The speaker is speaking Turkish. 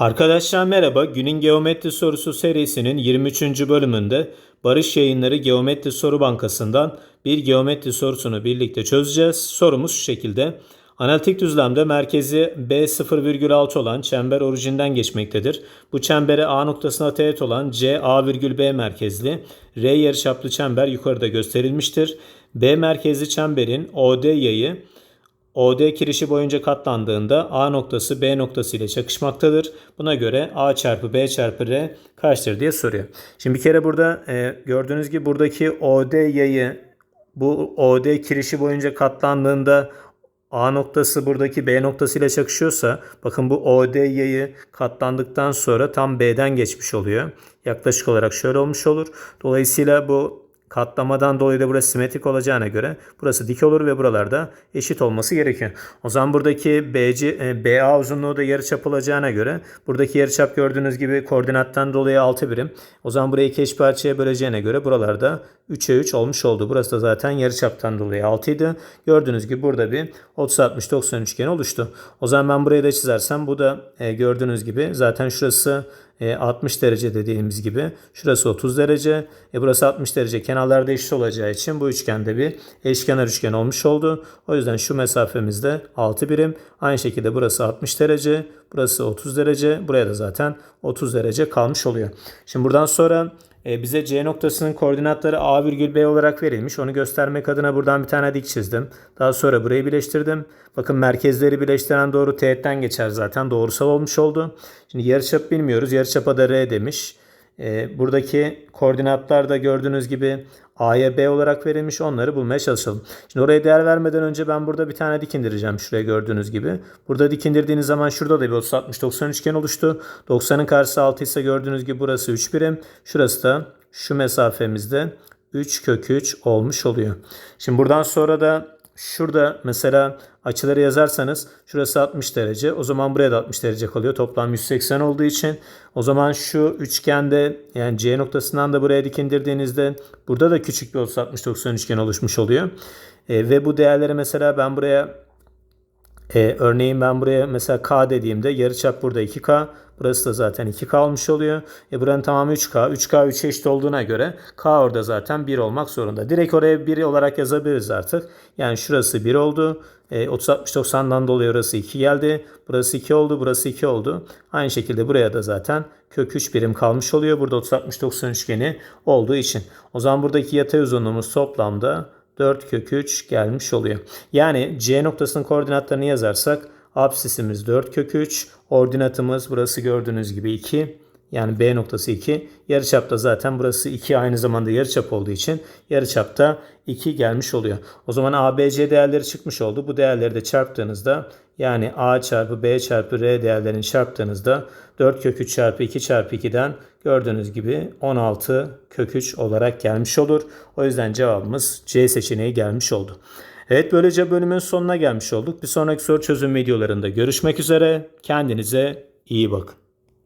Arkadaşlar merhaba. Günün geometri sorusu serisinin 23. bölümünde Barış Yayınları Geometri Soru Bankası'ndan bir geometri sorusunu birlikte çözeceğiz. Sorumuz şu şekilde. Analitik düzlemde merkezi B 0,6 olan çember orijinden geçmektedir. Bu çembere A noktasına teğet olan C A virgül B merkezli R yarıçaplı çember yukarıda gösterilmiştir. B merkezli çemberin OD yayı OD kirişi boyunca katlandığında A noktası B noktası ile çakışmaktadır. Buna göre A çarpı B çarpı R kaçtır diye soruyor. Şimdi bir kere burada e, gördüğünüz gibi buradaki OD yayı bu OD kirişi boyunca katlandığında A noktası buradaki B noktası ile çakışıyorsa bakın bu OD yayı katlandıktan sonra tam B'den geçmiş oluyor. Yaklaşık olarak şöyle olmuş olur. Dolayısıyla bu katlamadan dolayı da burası simetrik olacağına göre burası dik olur ve buralarda eşit olması gerekiyor. O zaman buradaki BC, e, BA uzunluğu da yarıçap olacağına göre buradaki yarıçap gördüğünüz gibi koordinattan dolayı 6 birim. O zaman burayı iki parçaya böleceğine göre buralarda 3'e 3 olmuş oldu. Burası da zaten yarıçaptan dolayı 6 idi. Gördüğünüz gibi burada bir 30-60-90 üçgeni oluştu. O zaman ben burayı da çizersem bu da e, gördüğünüz gibi zaten şurası e, 60 derece dediğimiz gibi. Şurası 30 derece. E, burası 60 derece. Kenarlarda eşit olacağı için bu üçgende bir eşkenar üçgen olmuş oldu. O yüzden şu mesafemiz de 6 birim. Aynı şekilde burası 60 derece. Burası 30 derece. Buraya da zaten 30 derece kalmış oluyor. Şimdi buradan sonra e, bize C noktasının koordinatları A virgül B olarak verilmiş. Onu göstermek adına buradan bir tane dik çizdim. Daha sonra burayı birleştirdim. Bakın merkezleri birleştiren doğru teğetten geçer zaten. Doğrusal olmuş oldu. Şimdi yarıçap bilmiyoruz. Yarıçapa da R demiş. E, buradaki koordinatlar da gördüğünüz gibi A'ya B olarak verilmiş. Onları bulmaya çalışalım. Şimdi oraya değer vermeden önce ben burada bir tane dik indireceğim. Şuraya gördüğünüz gibi. Burada dik indirdiğiniz zaman şurada da bir 30-60-90 üçgen oluştu. 90'ın karşısı 6 ise gördüğünüz gibi burası 3 birim. Şurası da şu mesafemizde 3 kök 3 olmuş oluyor. Şimdi buradan sonra da Şurada mesela açıları yazarsanız şurası 60 derece. O zaman buraya da 60 derece kalıyor. Toplam 180 olduğu için. O zaman şu üçgende yani C noktasından da buraya dik indirdiğinizde burada da küçük bir 30-60-90 üçgen oluşmuş oluyor. E, ve bu değerleri mesela ben buraya e, örneğin ben buraya mesela K dediğimde yarıçap burada 2K. Burası da zaten 2K olmuş oluyor. E buranın tamamı 3K. 3K 3'e eşit olduğuna göre K orada zaten 1 olmak zorunda. Direkt oraya 1 olarak yazabiliriz artık. Yani şurası 1 oldu. E, 30-60-90'dan dolayı orası 2 geldi. Burası 2 oldu. Burası 2 oldu. Aynı şekilde buraya da zaten kök 3 birim kalmış oluyor. Burada 30-60-90 üçgeni olduğu için. O zaman buradaki yatay uzunluğumuz toplamda 4 kök 3 gelmiş oluyor. Yani C noktasının koordinatlarını yazarsak absisimiz 4 kök 3, ordinatımız burası gördüğünüz gibi 2. Yani B noktası 2. Yarıçapta zaten burası 2 aynı zamanda yarıçap olduğu için yarıçapta 2 gelmiş oluyor. O zaman ABC değerleri çıkmış oldu. Bu değerleri de çarptığınızda yani A çarpı B çarpı R değerlerini çarptığınızda 4 kök 3 çarpı 2 çarpı 2'den gördüğünüz gibi 16 kök 3 olarak gelmiş olur. O yüzden cevabımız C seçeneği gelmiş oldu. Evet böylece bölümün sonuna gelmiş olduk. Bir sonraki soru çözüm videolarında görüşmek üzere. Kendinize iyi bakın.